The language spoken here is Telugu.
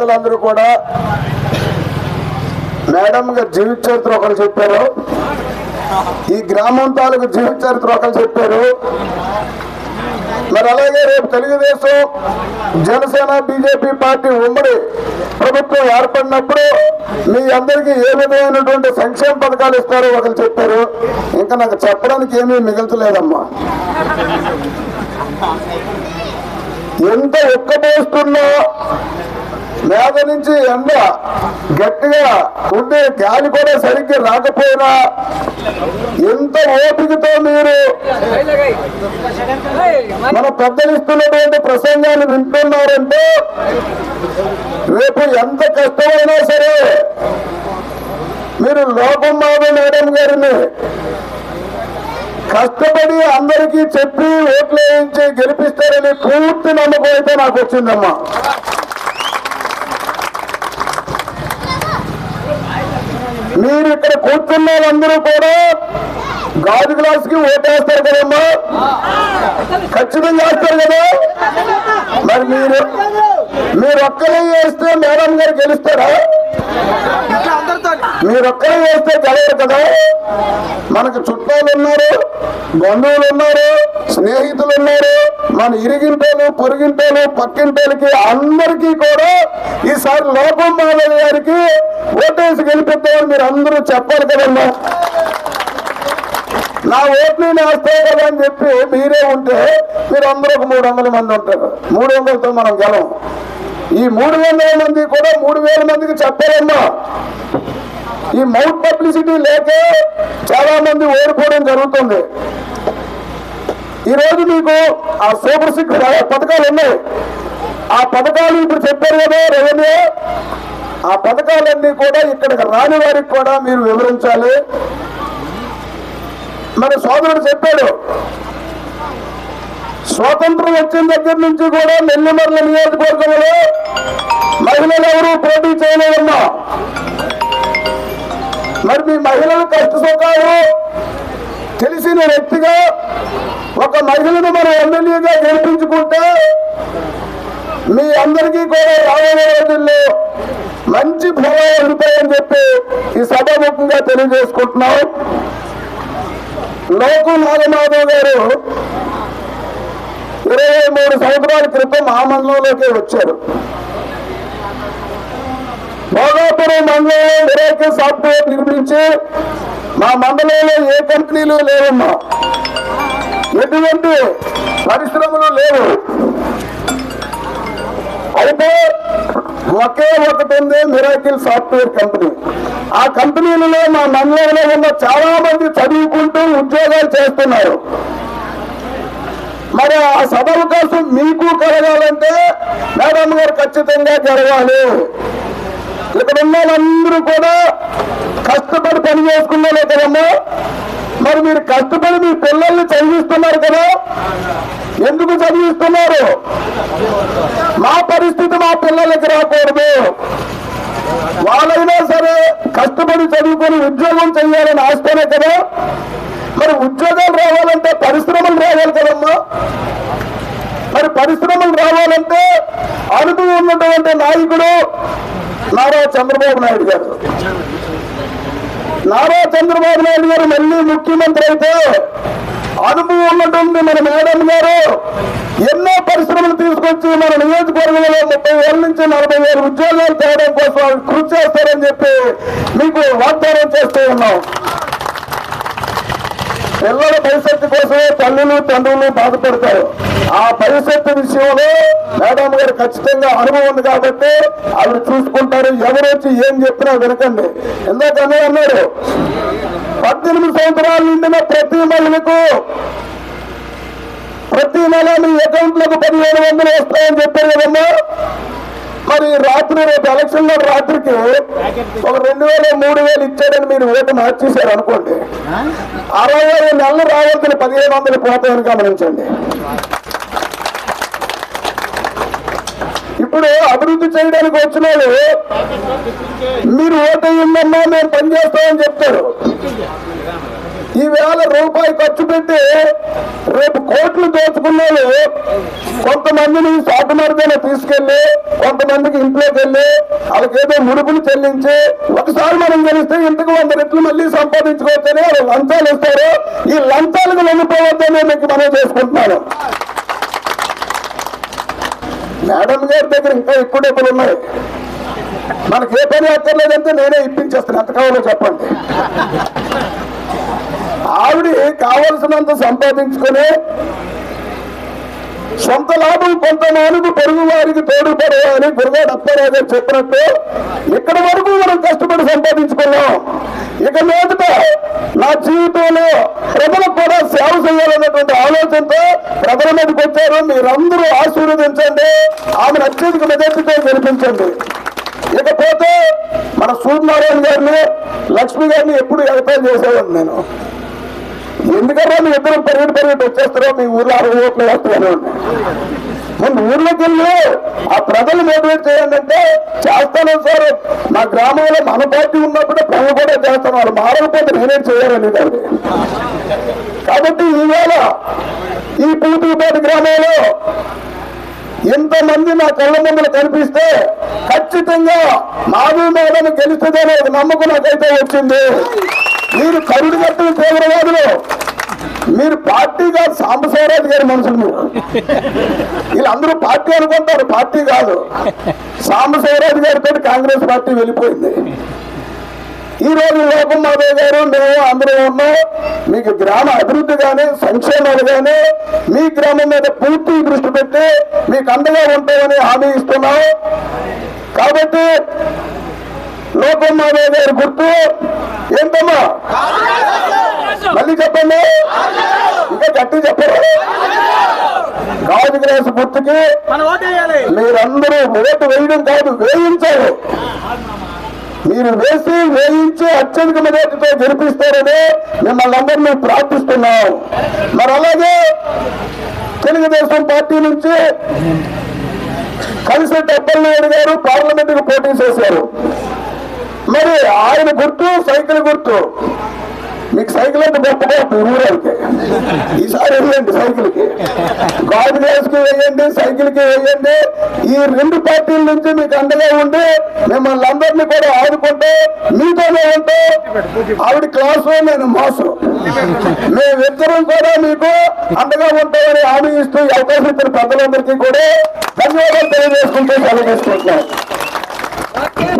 పెద్దలందరూ కూడా మేడం గారు జీవిత చరిత్ర ఒకరు చెప్పారు. ఈ గ్రామం తాలూకు జీవిత చరిత్ర ఒకరు చెప్పారు. మరి అలాగే రేపు తెలుగుదేశం జనసేన బీజేపీ పార్టీ ఉమ్మడి ప్రభుత్వం ఏర్పడినప్పుడు మీ అందరికీ ఏ విధమైనటువంటి సంక్షేమ పథకాలు ఇస్తారో ఒకరు చెప్పారు. ఇంకా నాకు చెప్పడానికి ఏమీ మిగల్చలేదమ్మా. ఎంత ఒక్కబోస్తున్నా మేఘ నుంచి ఎండ గట్టిగా ఉండే గాలి కూడా సరిగ్గా రాకపోయినా ఎంత ఓపికతో మీరు మన పెద్దలు ఇస్తున్నటువంటి ప్రసంగాన్ని వింటున్నారంటే రేపు ఎంత కష్టమైనా సరే మీరు లోపం మాధవ్ మేడం గారిని కష్టపడి అందరికీ చెప్పి ఓట్లు వేయించి గెలిపిస్తారని పూర్తి నమ్మకం అయితే నాకు వచ్చిందమ్మా. మీరు ఇక్కడ కూర్చున్న వాళ్ళందరూ కూడా. గాజు గ్లాస్కి ఓటేస్తారు కదమ్మా. ఖచ్చితంగా వేస్తారు కదా. మరి మీరు మీరు ఒక్కరే వేస్తే మేడం గారు గెలుస్తారా? మీరు ఒక్కరే వేస్తే గెలవరు కదా. మనకు చుట్టాలు ఉన్నారు బంధువులు ఉన్నారు. స్నేహితులు ఉన్నారు మన ఇరిగింటలు పొరిగింటలు పక్కింటలకి అందరికీ కూడా ఈసారి లోపం మాధవ్ గారికి ఓటేసి గెలిపిద్దామని మీరు అందరూ చెప్పాలి కదమ్మా. నా ఓట్లు నేను కదా అని చెప్పి మీరే ఉంటే మీరు అందరూ ఒక మూడు వందల మంది ఉంటారు. మూడు వందలతో మనం గెలం ఈ మూడు వందల మంది కూడా మూడు వేల మందికి చెప్పారమ్మా ఈ మౌత్ పబ్లిసిటీ లేకే చాలా మంది ఓడిపోవడం జరుగుతుంది. ఈరోజు మీకు ఆ సూపర్ సిక్స్ పథకాలు ఉన్నాయి. ఆ పథకాలు ఇప్పుడు చెప్పారు కదా రెవెన్యూ. ఆ పథకాలన్నీ కూడా ఇక్కడికి రాని వారికి కూడా మీరు వివరించాలి. మన సోదరుడు చెప్పాడు స్వాతంత్రం వచ్చిన దగ్గర నుంచి కూడా నెల్లిమర్ల నియోజకవర్గంలో మహిళలు ఎవరు పోటీ చేయలేదన్నా మరి మీ మహిళల కష్ట సుఖాలు తెలిసిన వ్యక్తిగా ఒక మహిళను మనం ఎమ్మెల్యేగా గెలిపించుకుంటే మీ అందరికీ కూడా రాబోయే రోజుల్లో మంచి ఫలం ఉంటాయని చెప్పి ఈ సభాముఖంగా తెలియజేసుకుంటున్నాం. లోకు నాగమాధవ్ గారు ఇరవై మూడు సంవత్సరాల క్రితం ఆ మండలంలోకి వచ్చారు. భోగాపురం మండలంలో మిరాకిల్ సాఫ్ట్వేర్ నిర్మించి మా మండలంలో ఏ కంపెనీలు లేవమ్మా? ఎటువంటి పరిశ్రమలు లేవు. అయితే ఒకే ఒకటి ఉంది మిరాకిల్ సాఫ్ట్వేర్ కంపెనీ. ఆ కంపెనీలలో మా మండలంలో ఉన్న చాలా మంది చదువుకుంటూ ఉద్యోగాలు చేస్తున్నారు. మరి ఆ సదవకాశం మీకు కలగాలంటే మేడం గారు ఖచ్చితంగా జరగాలి. ఇక్కడ ఉన్న వాళ్ళందరూ కూడా కష్టపడి పని చేసుకున్నారు కదమ్మా. మరి మీరు కష్టపడి మీ పిల్లల్ని చదివిస్తున్నారు కదా? ఎందుకు చదివిస్తున్నారు? మా పరిస్థితి మా పిల్లలకి రాకూడదు. వాళ్ళైనా సరే కష్టపడి చదువుకొని ఉద్యోగం చేయాలని ఆస్తేనే కదా? మరి ఉద్యోగాలు రావాలంటే పరిశ్రమలు రావాలి కదమ్మా? మరి పరిశ్రమలు రావాలంటే అనుభవం ఉన్నటువంటి నాయకుడు నారా చంద్రబాబు నాయుడు గారు. నారా చంద్రబాబు నాయుడు గారు మళ్ళీ ముఖ్యమంత్రి అయితే అనుభవం ఉన్నటువంటి మన మేడం గారు ఎన్నో పరిశ్రమలు తీసుకొచ్చి మన నియోజకవర్గంలో ముప్పై వేల నుంచి నలభై వేల ఉద్యోగాలు తేవడం కోసం కృషి చేస్తారని చెప్పి మీకు వాగ్దానం చేస్తూ ఉన్నాం. పిల్లల భవిష్యత్తు కోసమే తల్లులు తండ్రులు బాధపడతారు. ఆ భవిష్యత్తు విషయంలో మేడం గారు ఖచ్చితంగా అనుభవం ఉంది కాబట్టి ఆవిడ చూసుకుంటారు ఎవరు వచ్చి ఏం చెప్పినా వినకండి. ఎందుకనే అన్నారు? పద్దెనిమిది సంవత్సరాలు నిండిన ప్రతి మహిళకు ప్రతి నెల మీ అకౌంట్లకు పదిహేను వందలు వస్తాయని చెప్పారు కదమ్మా. మరి రాత్రి రేపు ఎలక్షన్లో రాత్రికి ఒక రెండు వేలు మూడు వేలు ఇచ్చాడని మీరు ఓటు మార్చేశారు అనుకోండి. అరవై నెలలు రావాల్సిన పదిహేను వందలు పోతాయని గమనించండి. ఇప్పుడు అభివృద్ధి చేయడానికి వచ్చిన మీరు ఓటు అయ్యిందమ్మా మేము పనిచేస్తామని చెప్తారు. ఈవేళ రూపాయి ఖర్చు పెట్టి రేపు కోట్లు దోచుకున్నాడు కొంతమందిని సాటు మార్గాన తీసుకెళ్ళి కొంతమందికి ఇంట్లోకి వెళ్ళి వాళ్ళకేదో ముడుపులు చెల్లించి ఒకసారి మనం గెలిస్తే ఇంతకు వంద రెట్లు మళ్ళీ సంపాదించుకోవచ్చని వాళ్ళు లంచాలు ఇస్తారు. ఈ లంచాలకు వెళ్ళిపోవద్దని మీకు మనం చేసుకుంటున్నాను. మేడం గారి దగ్గర ఇంకా ఎక్కువ డబ్బులు ఉన్నాయి. మనకి ఏ పని అక్కర్లేదంటే నేనే ఇప్పించేస్తాను. ఎంత కావాలో చెప్పండి. ఆవిడ కావలసినంత సంపాదించుకొని సొంత లాభం కొంత నాలుగు పొరుగు వారికి తోడుపడే అని గురుగాడు అప్పారావు గారు చెప్పినట్టు ఇక్కడ వరకు మనం కష్టపడి సంపాదించుకున్నాం. ఇక మీదట నా జీవితంలో ప్రజలకు కూడా సేవ చేయాలన్నటువంటి ఆలోచనతో ప్రజల మీదకి వచ్చారు. మీరందరూ ఆశీర్వదించండి. ఆమెను అత్యధిక మెజార్టీతో గెలిపించండి. ఇకపోతే మన సూర్యనారాయణ గారిని లక్ష్మి గారిని ఎప్పుడు ఎగతాలు చేసేవాడిని నేను. ఎందుకంటే మీ ఇద్దరు పరిగెట్టి పరిగెట్టి వచ్చేస్తారో మీ ఊర్లో అరవై ఓట్లు వేస్తాను నేను ఊర్లోకి వెళ్ళి ఆ ప్రజలు మోటివేట్ చేయండి అంటే చేస్తాను సార్. మా గ్రామంలో మన పార్టీ ఉన్నప్పుడు ప్రజలు కూడా చేస్తాను వాళ్ళు మారకపోతే నేనేం చేయాలని కాబట్టి ఈవేళ ఈ పూతుపాటి గ్రామంలో ఇంతమంది నా కళ్ళ ముందర కనిపిస్తే ఖచ్చితంగా మాధవి మేడం గెలుస్తుందనే నమ్మకం నాకైతే వచ్చింది. మీరు కరుడు కట్టిన తీవ్రవాదులు మీరు పార్టీ కాదు సాంబశివరాజు గారి మనుషులు మీరు. వీళ్ళందరూ పార్టీ అనుకుంటారు పార్టీ కాదు. సాంబశివరాజు గారితో కాంగ్రెస్ పార్టీ వెళ్ళిపోయింది. ఈ రోజు లోకం మాధవ్ గారు మేము అందరూ ఉన్నాం. మీకు గ్రామ అభివృద్ధి కానీ సంక్షేమాలు కానీ మీ గ్రామం మీద పూర్తి దృష్టి పెట్టి మీకు అందగా ఉంటామని హామీ ఇస్తున్నాం. కాబట్టి లోకం మాధవ్ గారి గుర్తు ఏంటమ్మా? మళ్ళీ చెప్పండి. ఇంకా గట్టి చెప్పరు. గ్లాస్ గుర్తుకి మీరందరూ ఓటు వేయడం కాదు వేయించాలి మీరు వేసి వేయించి అత్యధిక మెజార్టీతో గెలిపిస్తారని మిమ్మల్ని అందరినీ ప్రార్థిస్తున్నాం. మరి అలాగే తెలుగుదేశం పార్టీ నుంచి కలిసి నాయుడు గారు పార్లమెంట్కు పోటీ చేశారు. మరి ఆయన గుర్తు సైకిల్ గుర్తు. మీకు సైకిల్ అంటే పట్టుకోవద్దు ఉంటుంది ఈసారి వెళ్ళండి సైకిల్కి. కాంగ్రెస్కి వెళ్ళండి సైకిల్కి వెళ్ళండి వేయండి. వేయండి ఈ రెండు పార్టీల నుంచి మీకు అండగా ఉండి మిమ్మల్ని అందరినీ కూడా ఆదుకుంటే మీతోనే ఉంటే ఆవిడ క్లాసు నేను మాసు మేమిద్దరం కూడా మీకు అండగా ఉంటామని హామీ ఇస్తూ అవకాశం ఇచ్చిన పెద్దలందరికీ కూడా ధన్యవాదాలు తెలియజేసుకుంటూ సెలవు తీసుకుంటున్నాం.